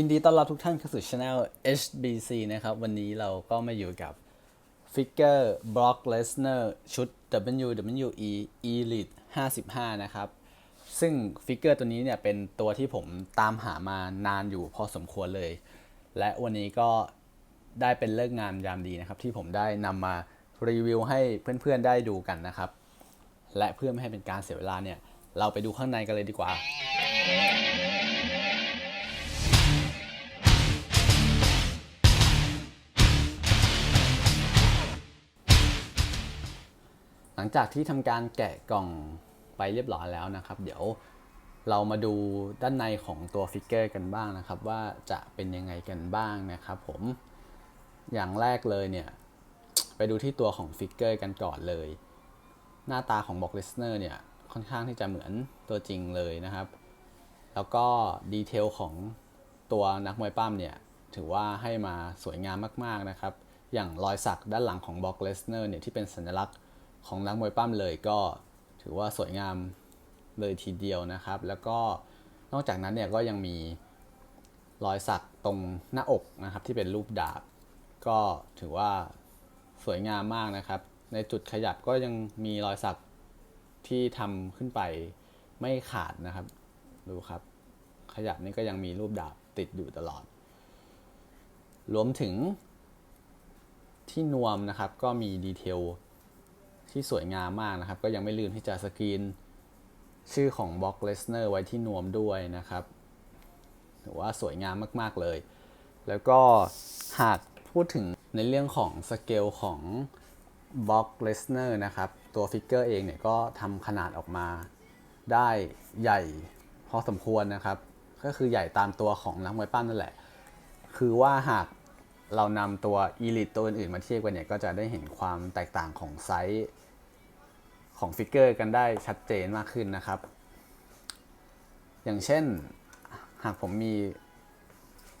ยินดีต้อนรับทุกท่านเข้าสู่ช anel HBC นะครับ วันนี้เราก็มาอยู่กับฟิกเกอร์ Brock Lesnar ชุด WWE Elite 55 นะครับ ซึ่งฟิกเกอร์ตัวนี้เนี่ยเป็นตัวที่ผมตามหามานานอยู่พอสมควรเลย และวันนี้ก็ได้เป็นเลิกงามยามดีนะครับ ที่ผมได้นำมารีวิวให้เพื่อนๆได้ดูกันนะครับ และเพื่อไม่ให้เป็นการเสียเวลาเนี่ย เราไปดูข้างในกันเลยดีกว่า หลังจากที่ทำการแกะกล่องไปเรียบร้อยแล้วนะครับ เดี๋ยวเรามาดูด้านในของตัวฟิกเกอร์กันบ้างนะครับ ว่าจะเป็นยังไงกันบ้างนะครับผมอย่างแรกเลยเนี่ย ไปดูที่ตัวของฟิกเกอร์กันก่อนเลย หน้าตาของบ็อกเลสเนอร์เนี่ยค่อนข้างที่จะเหมือนตัวจริงเลยนะครับ แล้วก็ดีเทลของตัวนักมวยปั้มเนี่ย ถือว่าให้มาสวยงามมากๆนะครับ อย่างรอยสักด้านหลังของบ็อกเลสเนอร์เนี่ยที่เป็นสัญลักษณ์ ของนักมวยปั้มเลยก็ถือว่าสวยงามเลยทีเดียวนะครับ แล้วก็นอกจากนั้นเนี่ยก็ยังมีรอยสักตรงหน้าอกนะครับที่เป็นรูปดาบ ก็ถือว่าสวยงามมากนะครับ ในจุดขยับก็ยังมีรอยสักที่ทำขึ้นไปไม่ขาดนะครับ ดูครับ ขยับนี่ก็ยังมีรูปดาบติดอยู่ตลอด รวมถึงที่นวมนะครับก็มีดีเทล ที่สวยงามมากนะครับ ก็ยังไม่ลืมที่จะสกรีนชื่อของบ็อกเลสเนอร์ไว้ที่นวมด้วยนะครับถือว่าสวยงามมาก ๆ เลย แล้วก็หากพูดถึงในเรื่องของสเกลของบ็อกเลสเนอร์นะครับ ตัวฟิกเกอร์เองเนี่ยก็ทำขนาดออกมาได้ใหญ่พอสมควรนะครับ ก็คือใหญ่ตามตัวของนักมวยปั้มนั่นแหละ คือว่าหาก เรานำตัว Elite ตัวอื่นๆมาเทียบกันเนี่ยก็จะได้เห็นความแตกต่างของไซส์ของฟิกเกอร์กันได้ชัดเจนมากขึ้นนะครับ อย่างเช่นหากผมมี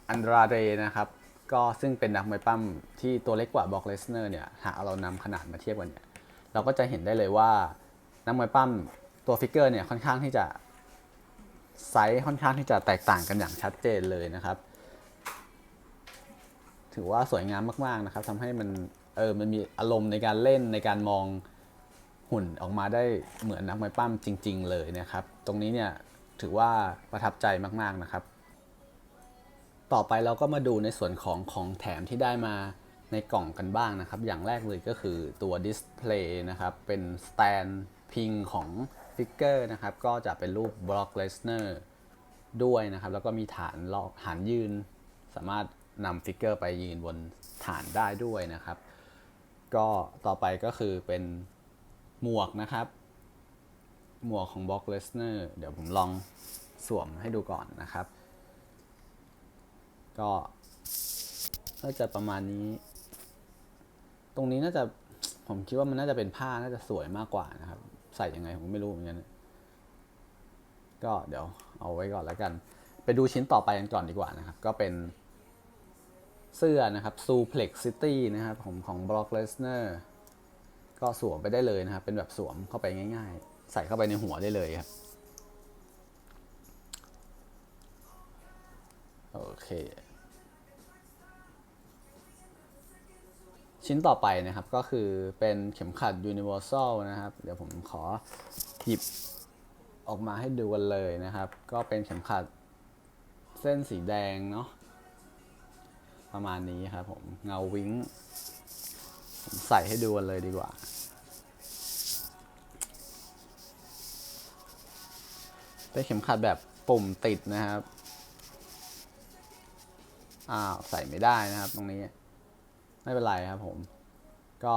อันดราเดนะครับ ก็ซึ่งเป็นนักมวยปั้มที่ตัวเล็กกว่าบ็อกเลสเนอร์เนี่ยหากเรานำขนาดมาเทียบกันเนี่ยเราก็จะเห็นได้เลยว่านักมวยปั้มตัวฟิกเกอร์เนี่ยค่อนข้างที่จะไซส์ค่อนข้างที่จะแตกต่างกันอย่างชัดเจนเลยนะครับ ถือว่าสวยงามมากๆนะครับทำให้มันเออมันมีอารมณ์ในการเล่นในการมองหุ่นออกมาได้เหมือนนักมวยปั้มจริง ๆ เลยนะครับ ตรงนี้เนี่ยถือว่าประทับใจมากๆนะครับ ต่อไปเราก็มาดูในส่วนของของแถมที่ได้มาในกล่องกันบ้างนะครับ อย่างแรกเลยก็คือตัวดิสเพลย์นะครับ เป็นสแตนพิงของฟิกเกอร์นะครับ ก็จะเป็นรูปบล็อกเลสเนอร์ด้วยนะครับ แล้วก็มีฐานลอกฐานยืน สามารถ นำฟิกเกอร์ไปยืนบนฐานได้ด้วยนะครับ ก็ต่อไปก็คือเป็นหมวกนะครับ หมวกของบ็อกเลสเนอร์เดี๋ยวผมลองสวมให้ดูก่อนนะครับ ก็น่าจะประมาณนี้ ตรงนี้น่าจะผมคิดว่ามันน่าจะเป็นผ้าน่าจะสวยมากกว่านะครับ ใส่ยังไงผมไม่รู้เหมือนกันก็เดี๋ยวเอาไว้ก่อนแล้วกัน ไปดูชิ้นต่อไปกันก่อนดีกว่านะครับ ก็เป็น เสื้อนะครับ Suplex City นะครับของของ Brock Lesnar ก็สวมไปได้เลยนะครับ เป็นแบบสวมเข้าไปง่าย ๆ ใส่เข้าไปในหัวได้เลยครับ โอเค ชิ้นต่อไปนะครับก็คือเป็นเข็มขัด Universal นะครับ เดี๋ยวผมขอหยิบออกมาให้ดูกันเลยนะครับ ก็เป็นเข็มขัดเส้นสีแดงเนาะ ประมาณนี้ครับผมเงาวิ้งผมใส่ให้ดูกันเลยดีกว่า เป็นเข็มขัดแบบปุ่มติดนะครับ อ้าวใส่ไม่ได้นะครับตรงนี้ ไม่เป็นไรครับผม ก็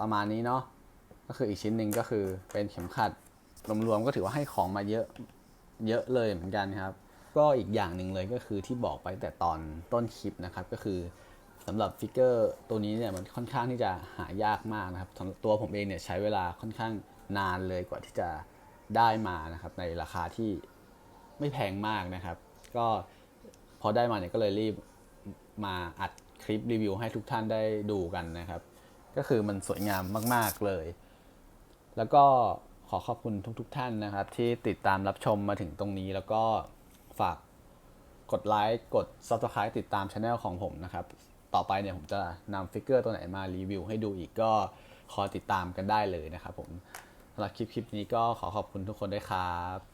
ประมาณนี้เนาะ ก็คืออีกชิ้นหนึ่งก็คือเป็นเข็มขัดรวมๆก็ถือว่าให้ของมาเยอะเยอะเลยเหมือนกันครับ ก็อีกอย่างหนึ่งเลยก็คือที่บอกไปแต่ตอนต้นคลิปนะครับก็คือสำหรับฟิกเกอร์ตัวนี้เนี่ยมันค่อนข้างที่จะหายากมากนะครับตัวผมเองเนี่ยใช้เวลาค่อนข้างนานเลยกว่าที่จะได้มานะครับในราคาที่ไม่แพงมากนะครับ ก็พอได้มาเนี่ยก็เลยรีบมาอัดคลิปรีวิวให้ทุกท่านได้ดูกันนะครับ ก็คือมันสวยงามมาก ๆเลย แล้วก็ขอขอบคุณทุกๆท่านนะครับ ที่ติดตามรับชมมาถึงตรงนี้แล้วก็ ฝากกดไลค์กด Subscribe ติดตามช anel ของผมนะครับ ต่อไปเนี่ยผมจะนำฟิกเกอร์ตัวไหนมารีวิวให้ดูอีกก็คอยติดตามกันได้เลยนะครับผมสำหรับคลิปคลิปนี้ก็ขอขอบคุณทุกคนด้วยครับ